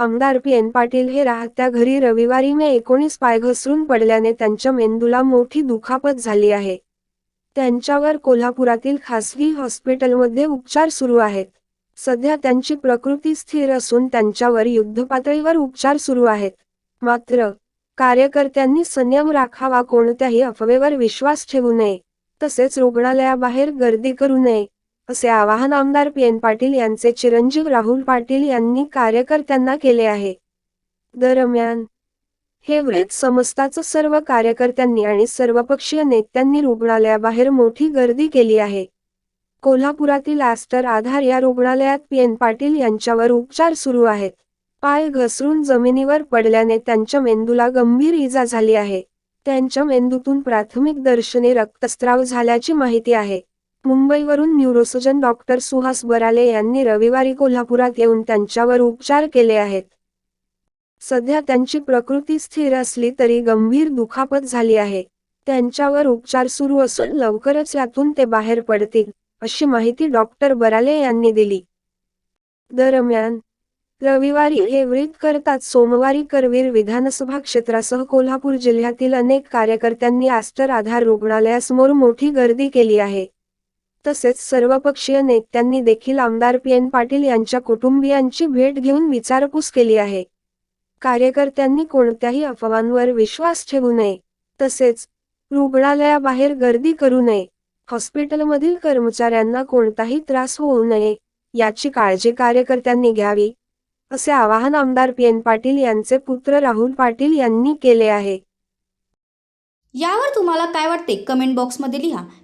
आमदार P. N. Patil हे राहत्या घरी रविवारी मे एकोणीस पाय घसरून पडल्याने त्यांच्या मेंदूला मोठी दुखापत झाली आहे. त्यांच्यावर कोल्हापुरातील खासगी हॉस्पिटलमध्ये उपचार सुरू आहेत. सध्या त्यांची प्रकृती स्थिर असून त्यांच्यावर युद्धपातळीवर उपचार सुरू आहेत. मात्र कार्यकर्त्यांनी संयम राखावा कोणत्याही अफवेवर विश्वास ठेवू नये. तसेच रुग्णालयाबाहेर गर्दी करू नये. असे आवाहन आमदार पी एन पाटील यांचे चिरंजीव राहुल पाटील यांनी कार्यकर्त्यांना केले आहे. दरम्यान हे व्रत समजताच सर्व कार्यकर्त्यांनी आणि सर्वपक्षीय नेत्यांनी रुग्णालयाबाहेर मोठी गर्दी केली आहे. कोल्हापुरातील आस्टर आधार या रुग्णालयात पी एन पाटील यांच्यावर उपचार सुरू आहेत. पाय घसरून जमिनीवर पडल्याने त्यांच्या मेंदूला गंभीर इजा झाली आहे. त्यांच्या मेंदूतून प्राथमिक दर्शनी रक्तस्त्राव झाल्याची माहिती आहे. मुंबईवरून न्यूरोसर्जन डॉक्टर सुहास बराले यांनी रविवारी कोल्हापुरात येऊन त्यांच्यावर उपचार केले आहेत. सध्या त्यांची प्रकृती स्थिर असली तरी गंभीर दुखापत झाली आहे. त्यांच्यावर उपचार सुरू असून लवकरच यातून ते बाहेर पडतील अशी माहिती डॉक्टर बराले यांनी दिली. दरम्यान रविवारी हे व्रीत करताच सोमवारी करवीर विधानसभा क्षेत्रासह कोल्हापूर जिल्ह्यातील अनेक कार्यकर्त्यांनी आस्टर आधार रुग्णालयासमोर मोठी गर्दी केली आहे. तसेच सर्वपक्षीय नेत्यांनी देखील आमदार पी एन पाटील यांच्या कुटुंबियांची भेट घेऊन विचारपूस केली आहे. कार्यकर्त्यांनी कोणत्याही अफवांवर विश्वास ठेवू नये. तसेच रुग्णालयाबाहेर गर्दी करू नये. हॉस्पिटलमधील कर्मचाऱ्यांना कोणताही त्रास होऊ नये याची काळजी कार्यकर्त्यांनी घ्यावी असे आवाहन आमदार पी एन पाटील यांचे पुत्र राहुल पाटील यांनी केले आहे. यावर तुम्हाला काय वाटते? कमेंट बॉक्समध्ये लिहा.